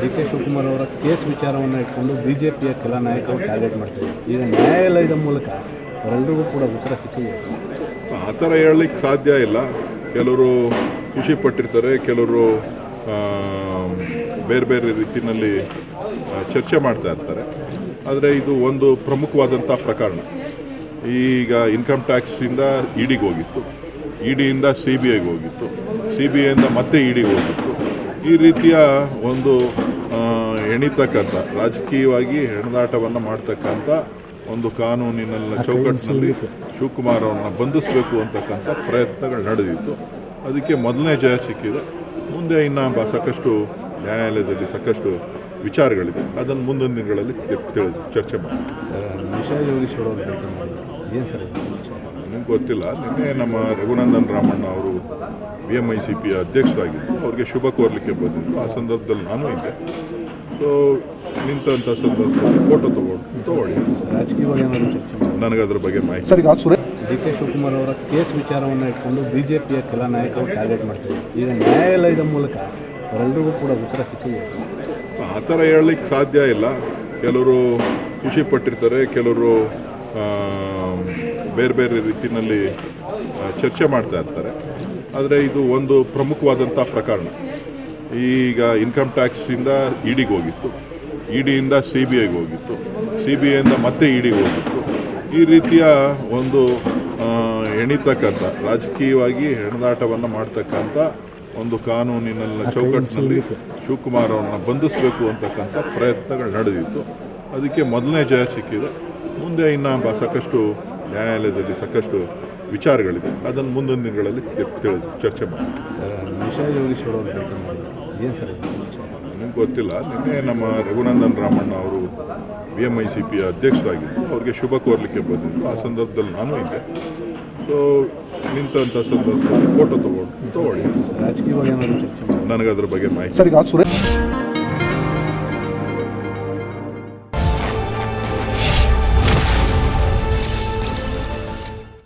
D K Shivakumar ಅವರ case ವಿಚಾರವನ್ನು ಇಟ್ಕೊಂಡು ಬಿ ಜೆ ಪಿಯ ಕೆಲ ನಾಯಕರು ಟಾರ್ಗೆಟ್ ಮಾಡ್ತಾರೆ ಈಗ ನ್ಯಾಯಾಲಯದ ಮೂಲಕ ಅವರೆಲ್ಲರಿಗೂ ಕೂಡ ಉತ್ತರ ಸಿಕ್ಕಿದೆ. ಆ ಥರ ಹೇಳಲಿಕ್ಕೆ ಸಾಧ್ಯ ಇಲ್ಲ. ಕೆಲವರು ಖುಷಿ ಪಟ್ಟಿರ್ತಾರೆ, ಕೆಲವರು ಬೇರೆ ಬೇರೆ ರೀತಿಯಲ್ಲಿ ಚರ್ಚೆ ಮಾಡ್ತಾ ಇರ್ತಾರೆ. ಆದರೆ ಇದು ಒಂದು ಪ್ರಮುಖವಾದಂಥ ಪ್ರಕರಣ. ಈಗ ಇನ್ಕಮ್ ಟ್ಯಾಕ್ಸಿಂದ ಇಡಿಗೆ ಹೋಗಿತ್ತು. ಇಡಿಯಿಂದ ಸಿ ಬಿ ಐಗೆ ಹೋಗಿತ್ತು. ಸಿ ಬಿ ಐಯಿಂದ ಮತ್ತೆ ಇಡಿಗೆ ಹೋಗಿತ್ತು. ಈ ರೀತಿಯ ಒಂದು ಎಣಿತಕ್ಕಂಥ ರಾಜಕೀಯವಾಗಿ ಹೆಣದಾಟವನ್ನು ಮಾಡ್ತಕ್ಕಂಥ ಒಂದು ಕಾನೂನಿನಲ್ಲ ಚೌಕಟ್ಟಿನಲ್ಲಿ ಶಿವಕುಮಾರ್ ಅವರನ್ನ ಬಂಧಿಸಬೇಕು ಅಂತಕ್ಕಂಥ ಪ್ರಯತ್ನಗಳು ನಡೆದಿತ್ತು. ಅದಕ್ಕೆ ಮೊದಲನೇ ಜಯ ಸಿಕ್ಕಿದೆ. ಮುಂದೆ ಇನ್ನು ಬ- ಸಾಕಷ್ಟು ನ್ಯಾಯಾಲಯದಲ್ಲಿ ಸಾಕಷ್ಟು ವಿಚಾರಗಳಿದೆ. ಅದನ್ನು ಮುಂದಿನ ದಿನಗಳಲ್ಲಿ ತಿಳಿದು ಚರ್ಚೆ ಮಾಡಿ. ಸರ್ ನಿಶಾ ಯೋಗೇಶ್ವರ ಏನು ಸರ್ ನಿಮ್ಗೆ ಗೊತ್ತಿಲ್ಲ. ನಿನ್ನೆ ನಮ್ಮ ರಘುನಂದನ್ ರಾಮಣ್ಣ ಅವರು B M I C P ಅಧ್ಯಕ್ಷರಾಗಿದ್ದರು ಅವ್ರಿಗೆ ಶುಭ ಕೋರಲಿಕ್ಕೆ ಬಂದಿದ್ದರು ಆ ಸಂದರ್ಭದಲ್ಲಿ ನಾನು ಇದ್ದೆ. ಸೊ ನಿಂತಹ ಸಂದರ್ಭದಲ್ಲಿ ಫೋಟೋ ತಗೊಂಡು ತಗೊಳ್ಳಿ. ರಾಜಕೀಯವಾಗಿ ನನಗೆ ಅದ್ರ ಬಗ್ಗೆ ಮಾಹಿತಿ ಸರ್ ಈಗ ಸುರೇಶ್ ಡಿ ಕೆ ಶಿವಕುಮಾರ್ ಅವರ ಕೇಸ್ ವಿಚಾರವನ್ನು ಇಟ್ಕೊಂಡು ಬಿ ಜೆ ಪಿಯ ಕೆಲ ನಾಯಕರು ಟಾರ್ಗೆಟ್ ಮಾಡ್ತಾರೆ ಈಗ ನ್ಯಾಯಾಲಯದ ಮೂಲಕ ಅವರೆಲ್ಲರಿಗೂ ಕೂಡ ಉತ್ತರ ಸಿಕ್ಕಿದೆ ಆ ಥರ ಹೇಳಲಿಕ್ಕೆ ಸಾಧ್ಯ ಇಲ್ಲ. ಕೆಲವರು ಖುಷಿ ಪಟ್ಟಿರ್ತಾರೆ ಕೆಲವರು ಆ, ಬೇರೆ ಬೇರೆ ರೀತಿಯಲ್ಲಿ ಚರ್ಚೆ ಮಾಡ್ತಾ ಇರ್ತಾರೆ. ಆದರೆ ಇದು ಒಂದು ಪ್ರಮುಖವಾದಂಥ ಪ್ರಕರಣ. ಈಗ ಇನ್ಕಮ್ ಟ್ಯಾಕ್ಸಿಂದ ಇಡಿಗೆ ಹೋಗಿತ್ತು. ಇಡಿಯಿಂದ ಸಿ ಬಿ ಐಗೆ ಹೋಗಿತ್ತು. ಸಿ ಬಿ ಐಯಿಂದ ಮತ್ತೆ ಇಡಿಗೆ ಹೋಗಿತ್ತು. ಈ ರೀತಿಯ ಒಂದು ಎಣಿತಕ್ಕಂಥ ರಾಜಕೀಯವಾಗಿ ಹೆಣದಾಟವನ್ನು ಮಾಡ್ತಕ್ಕಂಥ ಒಂದು ಕಾನೂನಿನಲ್ಲಿ ಚೌಕಟ್ಟಿನಲ್ಲಿ ಶಿವಕುಮಾರ್ ಅವರನ್ನು ಬಂಧಿಸಬೇಕು ಅಂತಕ್ಕಂಥ ಪ್ರಯತ್ನಗಳು ನಡೆದಿತ್ತು. ಅದಕ್ಕೆ ಮೊದಲನೇ ಜಯ ಸಿಕ್ಕಿದೆ. ಮುಂದೆ ಇನ್ನು ಸಾಕಷ್ಟು ನ್ಯಾಯಾಲಯದಲ್ಲಿ ಸಾಕಷ್ಟು ವಿಚಾರಗಳಿದೆ. ಅದನ್ನು ಮುಂದಿನ ದಿನಗಳಲ್ಲಿ ತಿಳಿದು ತಿಳಿ ಚರ್ಚೆ ಮಾಡಿ. ನಿಮ್ಗೆ ಗೊತ್ತಿಲ್ಲ. ನಿನ್ನೆ ನಮ್ಮ ರಘುನಂದನ್ ರಾಮಣ್ಣ ಅವರು B M I C P ಅಧ್ಯಕ್ಷರಾಗಿದ್ದರು ಅವ್ರಿಗೆ ಶುಭ ಕೋರಲಿಕ್ಕೆ ಬಂದಿದ್ದರು ಆ ಸಂದರ್ಭದಲ್ಲಿ ನಾನು ಇದ್ದೆ. ಸೊ ನಿಂತಹ ಸಂದರ್ಭದಲ್ಲಿ ಫೋಟೋ ತಗೊಂಡು ತಗೊಳ್ಳಿ. ನನಗೆ ಅದ್ರ ಬಗ್ಗೆ ಮಾಹಿತಿ ಸರ್ ಈಗ ಸುರೇಶ್